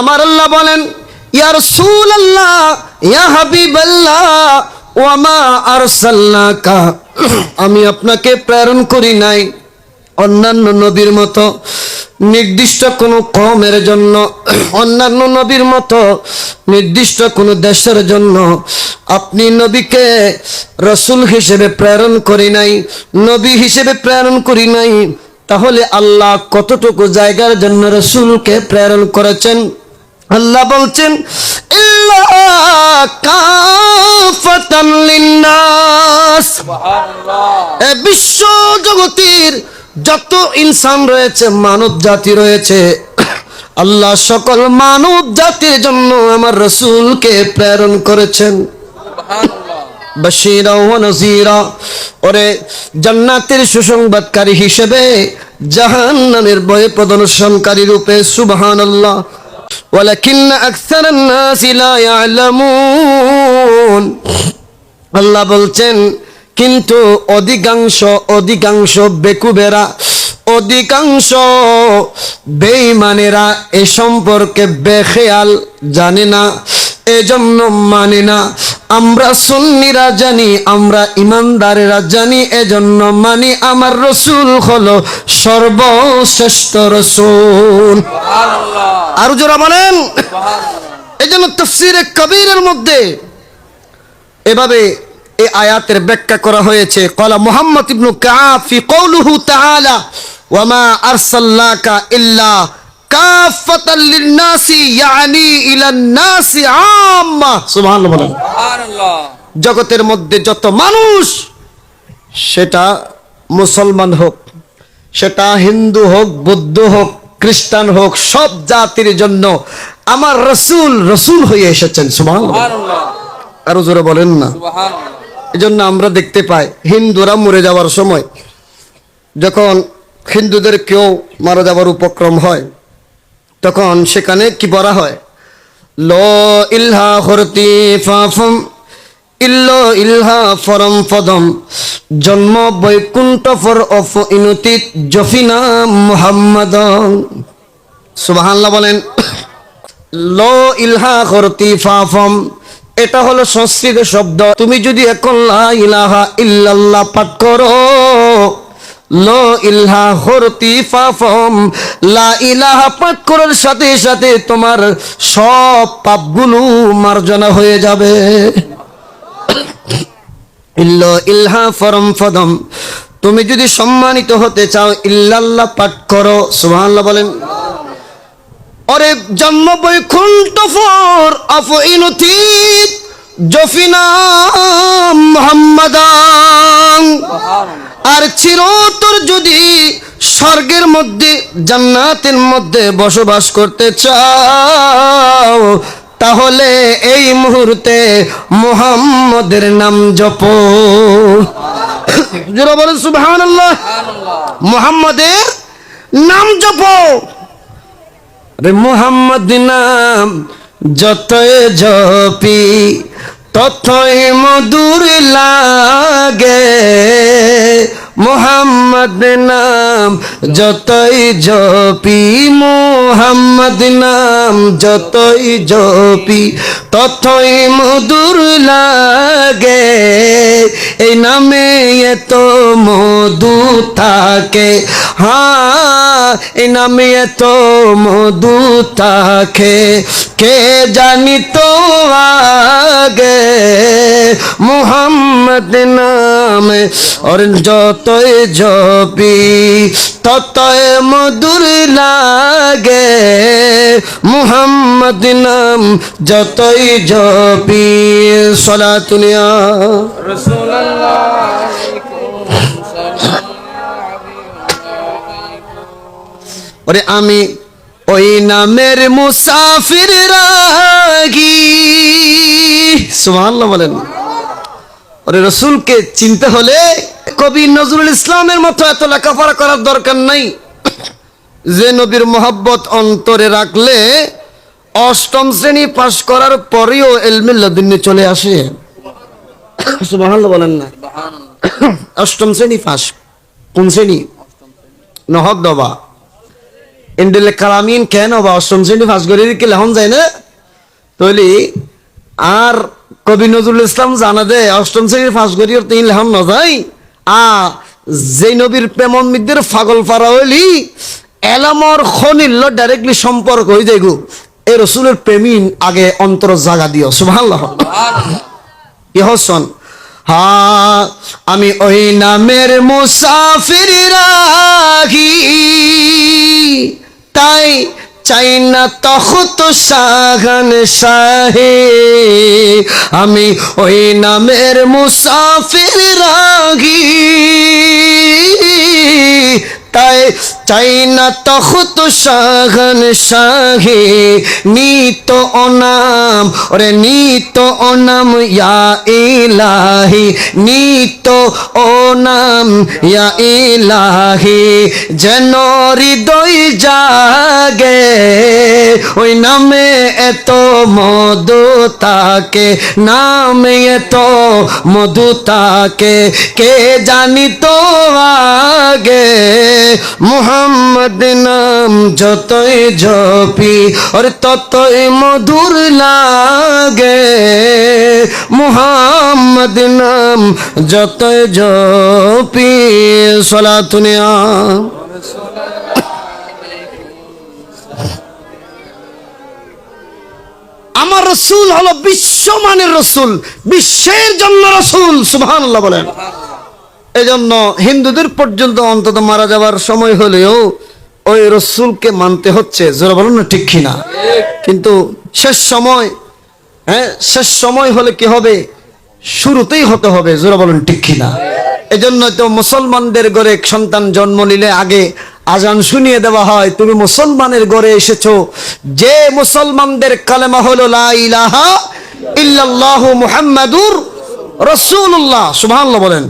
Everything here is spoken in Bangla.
আমার আল্লাহ বলেন, ইয়া রাসূলুল্লাহ, ইয়া হাবিবাল্লাহ ওয়ামা আরসালনাকা। আমি আপনাকে প্রেরণ করি নাই অন্যান্য নবীর মতো, নির্দিষ্ট কোনো কমের জন্য, অন্যান্য নবীর মতো নির্দিষ্ট কোনো দেশের জন্য আপনি নবীকে রসুল হিসেবে প্রেরণ করি নাই, নবী হিসেবে প্রেরণ করি নাই। তাহলে আল্লাহ কতটুকু জায়গার জন্য রসুলকে প্রেরণ করেছেন? আল্লাহ বলছেন বিশ্ব জগতের যত ইনসান রয়েছে মানব জাতি রয়েছে আল্লাহ সকল মানব জাতির জন্য আমার রসুলকে প্রেরণ করেছেন। বশীরা ও নজিরা ওরে জান্নাতের সুসংবাদকারী হিসেবে জাহান্নামের ভয় প্রদর্শনকারী রূপে সুবহানাল্লাহ ولكن أكثر الناس لا يعلمون আল্লাহ বলছেন কিন্তু অধিকাংশ অধিকাংশ বেকুবেরা অধিকাংশ বেঈমানেরা এ সম্পর্কে বেখেয়াল জানে না এজন্য মানে না আমরা সুন্নিরা জানি আমরা ইমানদারেরা জানি এজন্য মানি আমার রসুল হলো সর্বশ্রেষ্ঠ রসুল। আরও যারা বলেন। এই জন্য তফসিরে কবিরের মধ্যে এভাবে এই আয়াতের ব্যাখ্যা করা হয়েছে। কলা মোহাম্মদ ইবনু কাফি কৌলুহু তাআলা ওয়ামা আরসালনাকা ইল্লা কাফাতাল লিন্নাসি ইয়ানি আম্মা। সুবহানাল্লাহ বলেন। জগতের মধ্যে যত মানুষ সেটা মুসলমান হোক সেটা হিন্দু হোক বৌদ্ধ হোক খ্রিস্টান হোক সব জাতির জন্য আমার রসুল রসুল হয়ে এসেছেন সুবহানাল্লাহ আরও জোরে বলেন না। এই জন্য আমরা দেখতে পাই হিন্দুরা মরে যাওয়ার সময় যখন হিন্দুদের কেউ মারা যাওয়ার উপক্রম হয় তখন সেখানে কি বলা হয়? ল ইলহা হরতি ফাফম, ইল্ল ইলহা ফরম ফদম, জন্ম বৈকুণ্ঠ ফর অফ ইনুতিত জফিনা মুহাম্মদ সুবহানাল্লাহ বলেন, ল ইলহা করতি ফাফম, এটা হলো সংস্কৃত শব্দ। তুমি যদি এখন লা ইলাহা ইল্লাল্লাহ পাঠ করো ল হরতি ফাফম। লা ইলাহা করার সাথে সাথে তোমার সব পাপগুলো মার্জনা হয়ে যাবে। ফরম ফদম। তুমি যদি সম্মানিত হতে চাও, ইল্লাল্লাহ পাঠ করো, সুবহানাল্লাহ বলেন। অরে জন্ম বৈকুণ্ঠ ফর ইনুতীত জফিনা মোহাম্মদান। আর চিরতর যদি স্বর্গের মধ্যে, জান্নাতের মধ্যে বসবাস করতে চাও, তাহলে এই মুহূর্তে মোহাম্মদের নাম জপ। যারা মোহাম্মদের নাম জপো। রে মোহাম্মদ নাম যতই জপি, ততই মধুর লাগে। মোহাম্মদ নাম, যতই জপি মোহাম্মদ নাম, যতই জপি, ততই মধুর লাগে। এই নামে এত মধু থাকে। হ্যাঁ এই নামে এত মধু থাকে কে জানি তো আগে? মোহাম্মদ নাম और যতই জপি, ততই মধুর লাগে। মুহাম্মদ নাম যতই জপি সলা তুনিয়া ওরে আমি ওই নামের মুসাফির রাগি। সুবহানাল্লাহ বলেন। ওরে রসুলকে চিনতে হলে কবি নজরুল ইসলামের মতো এত লেখাপড়া করার দরকার নাই। যে নবীর মোহাব্বত অন্তরে রাখলে অষ্টম শ্রেণি পাশ করার পরেও এলমিল্লাদিনে চলে আসে। সুবহানাল্লাহ বলেন না। অষ্টম শ্রেণি পাশ কোন শ্রেণি? নহক দবা। ইন্ডেলে কালামিন কেন বা অষ্টম শ্রেণি ফাঁস করে কি লেখন যায় না? তৈলি, আর কবি নজরুল ইসলাম জানা দে, অষ্টম শ্রেণির ফাঁস করি তিন লেখন ন যায় আ যে নবীর প্রেমন মিদ্দের ফাগল পারা হইলি, এলামর খনিল্ল ডাইরেক্টলি সম্পর্ক হয়ে যাইগু এই রসুলের প্রেমিন আগে অন্তর জাগা দিও, সুবহানাল্লাহ। ইহসন হা, আমি ওই নামের মুসাফির রাখি। তাই চাই না তখত সাগান শাহে। আমি ওই নামের মুসাফির রাখি তাই চাই না তখত সাগন শাহে। নিত অনাম, ওরে নিত অনাম ইয়া ইলাহি। নিত অনাম ইয়া ইলাহি যেন হৃদয় জাগে। ওই নামে এত মধু তাকে, নামে এত মধু তাকে। কে জানি তো আগে, মোহাম্মদ নাম যতই জপি ওর ততই মধুর লাগে। মোহাম্মদ নাম যতই জপি সলাতুনিয়া আমার রসুল হলো বিশ্বমানের রসুল বিশ্বের জন্য রসুল সুবহানাল্লাহ বলেন। এজন্য হিন্দুদের পর্যন্ত অন্তত মারা যাবার সময় হলেও ওই রসুলকে মানতে হচ্ছে জোরা বলুন না ঠিক কিনা? কিন্তু শেষ সময় হ্যাঁ শেষ সময় হলে কি হবে? শুরুতেই হতে হবে জোরা বলুন ঠিক কিনা? এজন্য তো মুসলমানদের ঘরে সন্তান জন্ম নিলে আগে আজান শুনিয়ে দেওয়া হয়, তুমি মুসলমানের ঘরে এসেছ। যে মুসলমানদের কালেমা হলো ইল্লাল্লাহু মুহাম্মাদুর রসুল্লাহ সুবহানাল্লাহ বলেন।